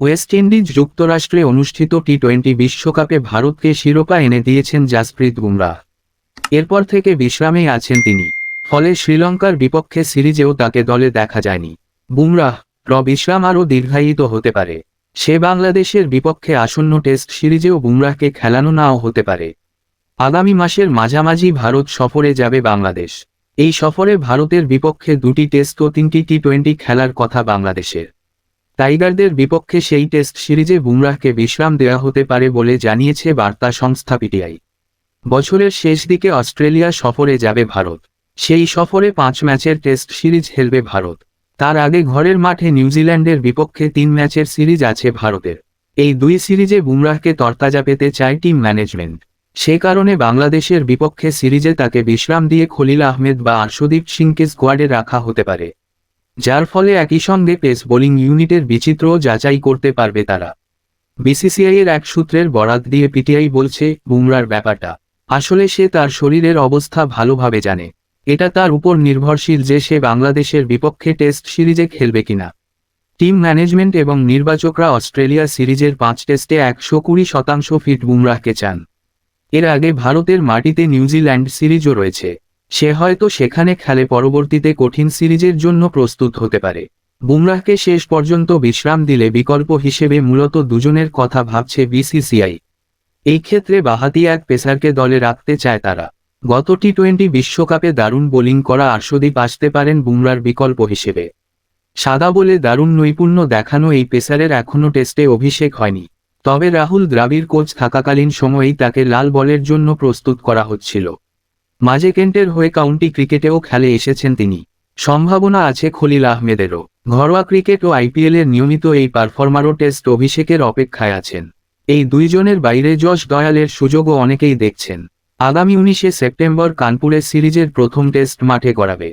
West Indies যুক্তরাষ্ট্রে অনুষ্ঠিত T twenty বিশ্বকাপে ভারতকে শিরোপা এনে দিয়েছেন জাসপ্রীত বুমরাহ এরপর থেকে বিশ্রামেই আছেন তিনি। ফলে শ্রীলঙ্কার বিপক্ষে সিরিজেও তাকে দলে দেখা যায়নি। বুমরাহ র বিশ্রাম আরও দীর্ঘায়িত হতে পারে। সে বাংলাদেশের বিপক্ষে আসন্ন টেস্ট সিরিজেও বুমরাহকে খেলানো নাও হতে পারে। আগামী মাসের মাঝামাঝি ভারত সফরে যাবে বাংলাদেশ। এই সফরে ভারতের বিপক্ষে দুটি টেস্ট ও তিনটি টি টোয়েন্টি খেলার কথা বাংলাদেশের। টাইগারদের বিপক্ষে সেই টেস্ট সিরিজে বুমরাহকে বিশ্রাম দেওয়া হতে পারে বলে জানিয়েছে বার্তা সংস্থা পিটিআই। বছরের শেষ দিকে অস্ট্রেলিয়া সফরে যাবে ভারত। সেই সফরে পাঁচ ম্যাচের টেস্ট সিরিজ খেলবে ভারত। তার আগে ঘরের মাঠে নিউজিল্যান্ডের বিপক্ষে তিন ম্যাচের সিরিজ আছে ভারতের। এই দুই সিরিজে বুমরাহকে তরতাজা পেতে চায় টিম ম্যানেজমেন্ট। সে কারণে বাংলাদেশের বিপক্ষে সিরিজে তাকে বিশ্রাম দিয়ে খলিল আহমেদ বা আর্শদীপ সিংকে স্কোয়াডে রাখা হতে পারে। যার ফলে একই সঙ্গে পেস বোলিং ইউনিটের বিচিত্রও যাচাই করতে পারবে তারা। বিসিসিআই এর এক সূত্রের বরাত দিয়ে পিটিআই বলছে, বুমরার ব্যাপারটা। আসলে সে তার শরীরের অবস্থা ভালোভাবে জানে। এটা তার উপর নির্ভরশীল যে সে বাংলাদেশের বিপক্ষে টেস্ট সিরিজে খেলবে কিনা। টিম ম্যানেজমেন্ট এবং নির্বাচকরা অস্ট্রেলিয়া সিরিজের পাঁচ টেস্টে একশো কুড়ি শতাংশ ফিট বুমরাহকে চান। এর আগে ভারতের মাটিতে নিউজিল্যান্ড সিরিজও রয়েছে। সে হয়তো সেখানে খেলে পরবর্তীতে কঠিন সিরিজের জন্য প্রস্তুত হতে পারে। বুমরাহকে শেষ পর্যন্ত বিশ্রাম দিলে বিকল্প হিসেবে মূলত দুজনের কথা ভাবছে বিসিসিআই। এই ক্ষেত্রে বাহাতি এক পেসারকে দলে রাখতে চায় তারা। গত টি টোয়েন্টি বিশ্বকাপে দারুণ বোলিং করা আর্শদীপ আসতে পারেন বুমরার বিকল্প হিসেবে। সাদা বলে দারুণ নৈপুণ্য দেখানো এই পেসারের এখনও টেস্টে অভিষেক হয়নি। তবে রাহুল দ্রাবিড় কোচ থাকাকালীন সময়েই তাকে লাল বলের জন্য প্রস্তুত করা হচ্ছিল। মাঝে কেন্টের হয়ে কাউন্টি ক্রিকেটেও খেলে এসেছেন তিনি। সম্ভাবনা আছে খলিল আহমেদেরও। ঘরোয়া ক্রিকেট ও আইপিএলের নিয়মিত এই পারফর্মারও টেস্ট অভিষেকের অপেক্ষায় আছেন। এই দুইজনের বাইরে যশ দয়ালের সুযোগও অনেকেই দেখছেন। আগামী উনিশে সেপ্টেম্বর কানপুরের সিরিজের প্রথম টেস্ট মাঠে গড়াবে।